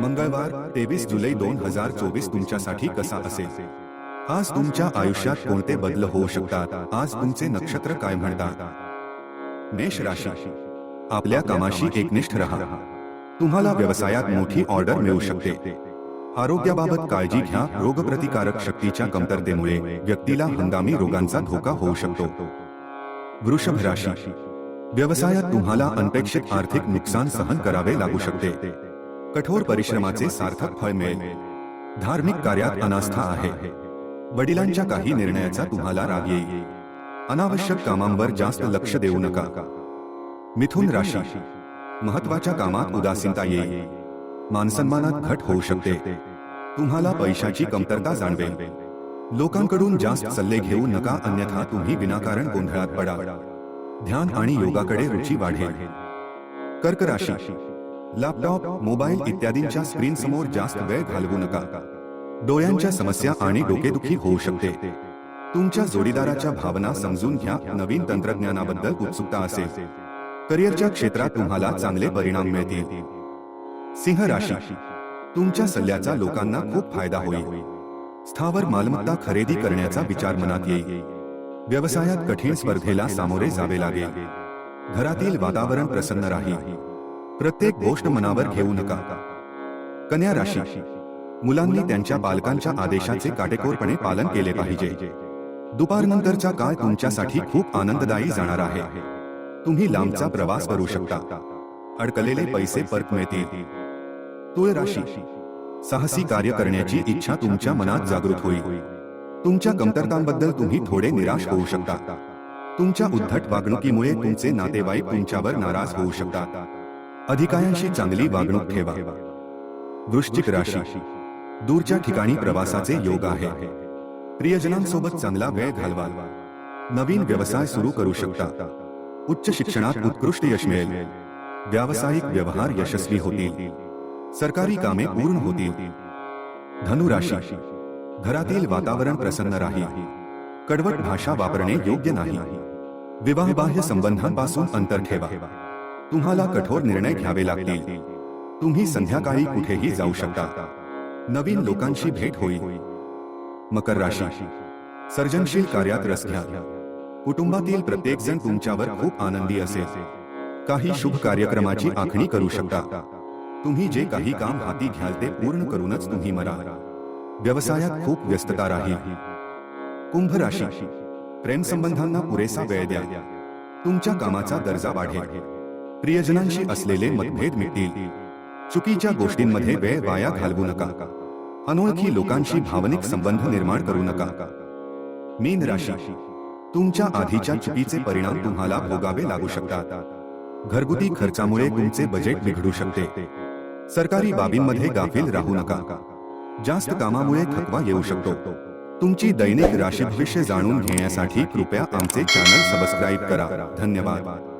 मंगळवार तेवीस जुलै दोन हजार चोवीस तुमच्यासाठी कसा असेल? आज तुमच्या आयुष्यात कोणते बदल होऊ शकतात? आज तुमचे नक्षत्र काय म्हणतात? मेष राशी. आपल्या कामाशी एकनिष्ठ राहा. तुम्हाला व्यवसायात मोठी ऑर्डर मिळू शकते. आरोग्याबाबत काळजी घ्या. रोगप्रतिकारक शक्तीच्या कमतरतेमुळे व्यक्तीला हंगामी रोगांचा धोका होऊ शकतो. वृषभ राशी. व्यवसायात तुम्हाला अनपेक्षित आर्थिक नुकसान सहन करावे लागू शकते. कठोर परिश्रमाचे सार्थक फळ मिळेल. धार्मिक कार्यात अनास्था आहे. वडिलांच्या काही निर्णयाचा तुम्हाला राग येईल. अनावश्यक कामांवर जास्त लक्ष देऊ नका. मिथुन राशी महत्त्वाच्या कामात उदासीनता येईल. मानसन्मानात घट होऊ शकते. तुम्हाला पैशाची कमतरता जाणवेल. लोकांकडून जास्त सल्ले घेऊ नका अन्यथा तुम्ही विनाकारण गोंधळात पडा. ध्यान आणि योगाकडे रुची वाढेल. कर्क राशी लॅपटॉप मोबाईल इत्यादींच्या स्क्रीन समोर जास्त वेळ घालवू नका. डोळ्यांच्या समस्या आणि डोकेदुखी होऊ शकते. तुमच्या जोडीदाराच्या भावना समजून घ्या. नवीन तंत्रज्ञानाबद्दल उत्सुकता असेल. करिअरच्या क्षेत्रात तुम्हाला चांगले परिणाम मिळतील. सिंह राशी. तुमच्या सल्ल्याचा लोकांना खूप फायदा होईल. स्थावर मालमत्ता खरेदी करण्याचा विचार मनात येईल. व्यवसायात कठीण स्पर्धेला सामोरे जावे लागेल. घरातील वातावरण प्रसन्न राहील. प्रत्येक गोष्ट मनावर घेऊ नका. कन्या राशी. मुलांनी त्यांच्या पालकांच्या आदेशाचे काटेकोरपणे पालन केले पाहिजे. दुपारनंतरचा काळ तुमच्यासाठी खूप आनंददायी जाणार आहे. तुम्ही लांबचा प्रवास करू शकता. अडकलेले पैसे परत मिळतील. तुळ राशी. साहसी कार्य करण्याची इच्छा तुमच्या मनात जागृत होईल. तुमच्या कमतरतांबद्दल तुम्ही थोडे निराश होऊ शकता. तुमच्या उद्धट वागणुकीमुळे तुमचे नातेवाईक तुमच्यावर नाराज होऊ शकतात. अधिकाऱ्यांशी चांगली वागणूक ठेवा. वृश्चिक राशी. दूरच्या ठिकाणी प्रवासाचे योग आहे. प्रियजनांसोबत चांगला वेळ घालवा. नवीन व्यवसाय सुरू करू शकता. उच्च शिक्षणात उत्कृष्ट यश मिळेल. व्यावसायिक व्यवहार यशस्वी होतील. सरकारी कामे पूर्ण होतील. धनुराशी. घरातील वातावरण प्रसन्न राहील. कडवट भाषा वापरणे योग्य नाही. विवाहबाह्य संबंधांपासून अंतर ठेवा. तुम्हाला कठोर निर्णय घ्यावे लागतील. तुम्ही संध्याकाळी कुठेही जाऊ शकता. नवीन लोकांशी भेट होईल. मकर राशी. सर्जनशील कार्यात रस घ्या. कुटुंबातील प्रत्येक जण तुमच्यावर खूप आनंदी असेल. काही शुभ कार्यक्रमाची आखणी करू शकता. तुम्ही जे काही काम हाती घ्याल ते पूर्ण करूनच तुम्ही मरा. व्यवसायात खूप व्यस्तता राहील. कुंभ राशी. प्रेम संबंधांना पुरेसा वेळ द्या. तुमच्या कामाचा दर्जा वाढेल. प्रियजनांशी असलेले मतभेद मिटतील. चुकीच्या गोष्टींमध्ये वेळ वाया घालवू नका. अनोळखी लोकांशी भावनिक संबंध निर्माण करू नका. मीन राशी. तुमच्या आधीच्या चुकीचे परिणाम तुम्हाला भोगावे लागू शकतात. घरगुती खर्चामुळे तुमचे बजेट बिघडू शकते. सरकारी बाबींमध्ये गाफील राहू नका. जास्त कामामुळे थकवा येऊ शकतो. तुमची दैनिक राशी भविष्य जाणून घेण्यासाठी कृपया आमचे चॅनल सबस्क्राईब करा. धन्यवाद.